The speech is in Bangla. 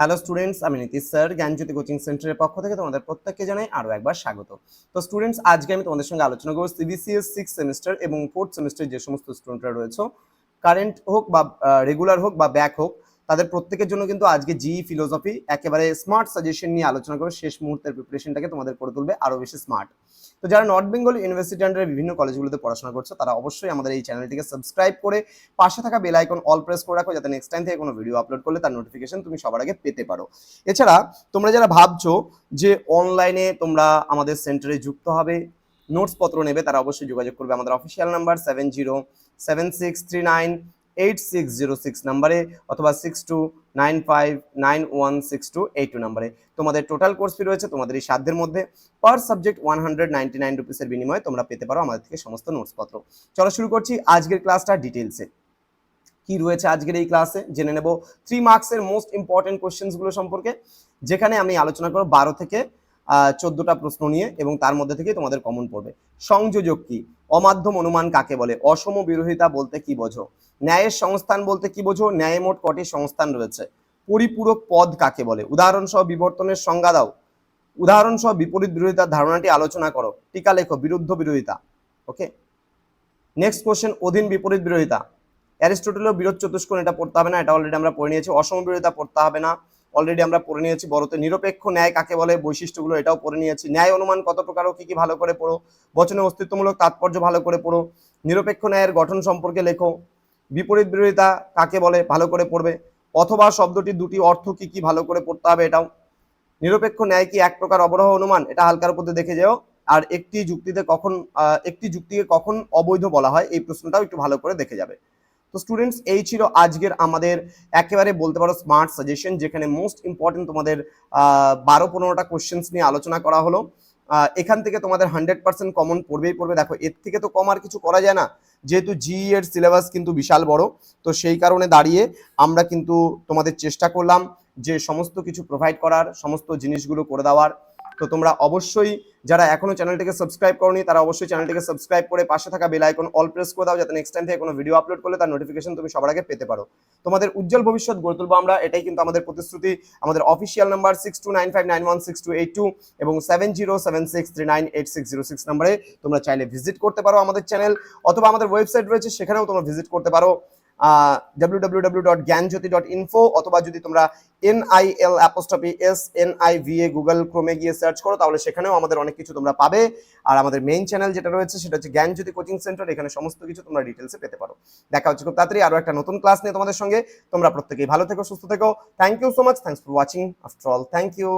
হ্যালো স্টুডেন্টস আমি নীতিশ স্যার, জ্ঞানজ্যোতি কোচিং সেন্টারের পক্ষ থেকে তোমাদের প্রত্যেককে জানাই আরও একবার স্বাগত। তো স্টুডেন্টস আজকে আমি তোমাদের সঙ্গে আলোচনা করব সিবিসিএস সিক্স সেমিস্টার এবং ফোর্থ সেমিস্টার যে সমস্ত স্টুডেন্টরা রয়েছে কারেন্ট হোক বা রেগুলার হোক বা ব্যাক হোক, তাদের প্রত্যেকের জন্য কিন্তু আজকে জিই ফিলোসফি একেবারে স্মার্ট সাজেশন নিয়ে আলোচনা করে শেষ মুহূর্তের প্রিপারেশনটাকে তোমাদের করে তুলবে আরও বেশি স্মার্ট তো যারা নর্থ বেঙ্গল ইউনিভার্সিটি আন্ডারে বিভিন্ন কলেজগুলোতে পড়াশোনা করছ, তারা অবশ্যই আমাদের এই চ্যানেলটিকে সাবস্ক্রাইব করে পাশে থাকা বেল আইকন অল প্রেস করে রাখো, যাতে নেক্সট টাইম থেকে কোনো ভিডিও আপলোড করলে তার নোটিফিকেশন তুমি সবার আগে পেতে পারো। এছাড়া তোমরা যারা ভাবছ যে অনলাইনে তোমরা আমাদের সেন্টারে যুক্ত হবে নোটস পত্র নেবে, তারা অবশ্যই যোগাযোগ করবে আমাদের official number seven zero seven six three nine eight six zero six নাম্বারে অথবা six two nine five nine one six two eight two নাম্বারে। তোমাদের টোটাল কোর্স ফি রয়েছে তোমাদের এই সাধ্যের মধ্যে। Per subject one hundred ninety nine রুপিসের বিনিময়ে তোমরা পেতে পারো আমাদের থেকে সমস্ত নোটসপত্র চলো শুরু করছি আজকের ক্লাসটা ডিটেলসে কি রয়েছে আজকের এই ক্লাসে জেনে নেব থ্রি মার্কসের মোস্ট ইম্পর্টেন্ট কোশ্চেন্সগুলো সম্পর্কে। যেখানে আমি আলোচনা করব বারো থেকে চোদ্দটা প্রশ্ন নিয়ে এবং তার মধ্যে থেকে তোমাদের কমন পড়বে। সংযোজক কি? অমাধ্যম অনুমান কাকে বলে? অসম বিরোধিতা বলতে কি বোঝো? ন্যায়ের সংস্থান বলতে কি বোঝো? ন্যায় মোট কটি সংস্থান রয়েছে। পরিপূরক পদ কাকে বলে? উদাহরণ সহ বিবর্তনের সংজ্ঞা দাও। উদাহরণ সহ বিপরীত বিরোধিতার ধারণাটি আলোচনা করো। টিকা লেখো, বিরুদ্ধ বিরোধিতা। ওকে নেক্সট কোশ্চেন অধীন বিপরীত বিরোধিতা। অ্যারিস্টোটেলের বিরোধ চতুষ্কোণ এটা পড়তে হবে না, এটা অলরেডি আমরা পড়ে নিয়েছি। অসম বিরোধিতা পড়তে হবে না। অলরেডি আমরা পড়ে নিয়েছি, বড়তে নিরপেক্ষ ন্যায় কাকে বলে, বৈশিষ্ট্যগুলো এটাও পড়ে নিয়েছি। ন্যায় অনুমান কত প্রকার ও কি কি ভালো করে পড়ো, বচনে অস্তিত্বমূলক তাৎপর্য ভালো করে পড়ো, নিরপেক্ষ ন্যায়ের গঠন সম্পর্কে লেখো, বিপরীত বিরোধিতা কাকে বলে, ভালো করে পড়বে, অথবা শব্দটির দুটি অর্থ কি কি ভালো করে পড়তে হবে এটাও। নিরপেক্ষ ন্যায় কি এক প্রকার অবরোহ অনুমান, এটা হালকার উপর দেখে যেও, আর একটি যুক্তিতে কখন একটি যুক্তিকে কখন অবৈধ বলা হয়, এই প্রশ্নটাও একটু ভালো করে দেখে যাবে। তো স্টুডেন্টস এই ছিল আজকের আমাদের একেবারে বলতে পারো স্মার্ট সাজেশন যেখানে মোস্ট ইম্পর্টেন্ট তোমাদের বারো পনেরোটা কোশ্চেন্স নিয়ে আলোচনা করা হলো। এখান থেকে তোমাদের হান্ড্রেড পার্সেন্ট কমন পড়বেই পড়বে। দেখো, এর থেকে তো কম আর কিছু করা যায় না। যেহেতু জি এর সিলেবাস কিন্তু বিশাল বড়, তো সেই কারণে দাঁড়িয়ে আমরা কিন্তু তোমাদের চেষ্টা করলাম। যে সমস্ত কিছু প্রোভাইড করার, সমস্ত জিনিসগুলো করে দেওয়ার। তো তোমরা অবশ্যই যারা এখনও চ্যানেলটিকে সাবস্ক্রাইব করনি, তারা অবশ্যই চ্যানেলটিকে সাবস্ক্রাইব করে পাশে থাকা বেল আইকন অল প্রেস করে দাও, যাতে নেক্সট টাইম থেকে কোনো ভিডিও আপলোড করলে তার নোটিফিকেশন তুমি সবার আগে পেতে পারো। তোমাদের উজ্জ্বল ভবিষ্যৎ গড়ে তুলবো আমরা, এটাই কিন্তু আমাদের প্রতিশ্রুতি। আমাদের official number six two nine five nine one six two eight two এবং seven zero seven six three nine eight six zero six number তোমরা চাইলে ভিজিট করতে পারো আমাদের চ্যানেল অথবা আমাদের ওয়েবসাইট রয়েছে, সেখানেও তোমরা ভিজিট করতে পারো। W W W dot Gyanjyoti dot info অথবা যদি তোমরা N I L apostrophe S N I V A Google ক্রোমে গিয়ে সার্চ করো, তাহলে সেখানেও আমাদের অনেক কিছু তোমরা পাবে। আর আমাদের মেইন চ্যানেল যেটা রয়েছে সেটা হচ্ছে জ্ঞানজ্যোতি কোচিং সেন্টার এখানে সমস্ত কিছু তোমরা ডিটেলসে পেতে পারো। দেখা হচ্ছে খুব তাড়াতাড়ি আরও একটা নতুন ক্লাস নিয়ে তোমাদের সঙ্গে। তোমরা প্রত্যেকেই ভালো থেকো, সুস্থ থেকো। Thank you so much thanks for watching after all thank you